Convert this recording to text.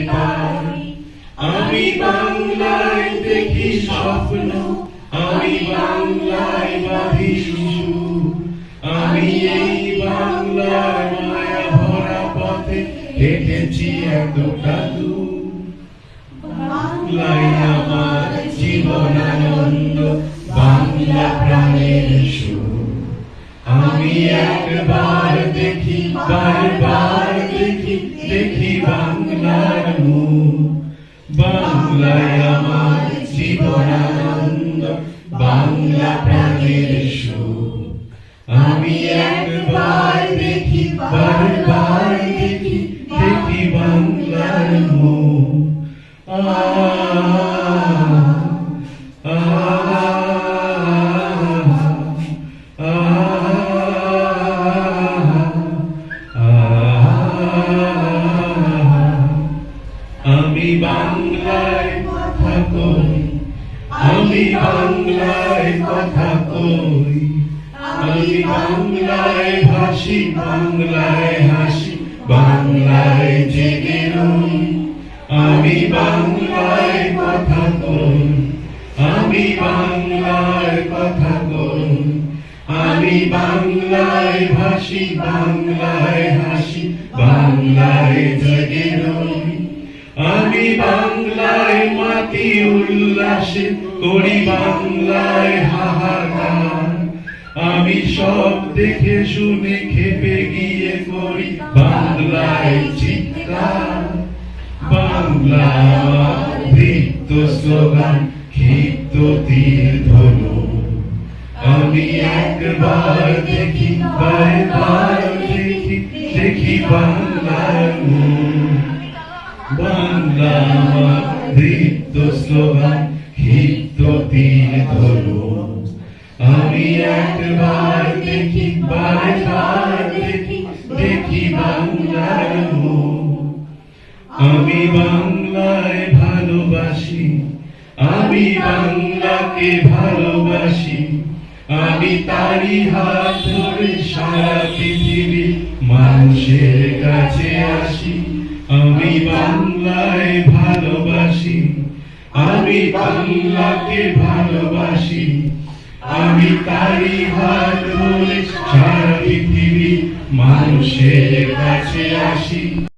খুঁজে আমি বাংলায় দেখি স্বপ্ন, আমি বাংলায় বাঁধি সুর। আমি এই মায়া ভরা পথে হেঁটেছি এতটা বাংলায় আমার বাংলা প্রাণের আমি একবার দেখি, বারবার দেখি দেখি মুখ বাংলায় আমার জীবনানন্দ বাংলা প্রাণের সুখ। আমি একবার দেখি বারবার বাংলায় কথা কই, আমি বাংলায় কথা কই। আমি বাংলায় ভাসি বাংলায় হাসি, বাংলায় জেগে আমি বাংলায় কথা কই, আমি বাংলায় কথা কই। আমি বাংলায় ভাসি বাংলায় হাসি, বাংলায় জেগে উল্লাসে করি বাংলায় হাহাকার। আমি সব দেখে শুনে খেপে গিয়ে করি বাংলায় চিৎকার। বাংলা বৃত্ত স্লোগান, ক্ষিপ্ত তীর ধনু আমি একবার দেখি, বারবার দেখি দেখি বাংলার মুখ। বাংলা আমার বৃত্ত স্লোগান ক্ষিপ্ত তীর ধরু আমি একবার দেখি বারবার দেখি দেখি বাংলার আমি বাংলায় ভালোবাসি আমি বাংলাকে ভালোবাসি আমি তারি হাত ধরে সারা পৃথিবী মানুষের কাছে আসি আমি বাংলায় ভালোবাসি, আমি বাংলাকে ভালোবাসি, আমি তারি হাত ধরে সারা পৃথিবী মানুষের কাছে আসি।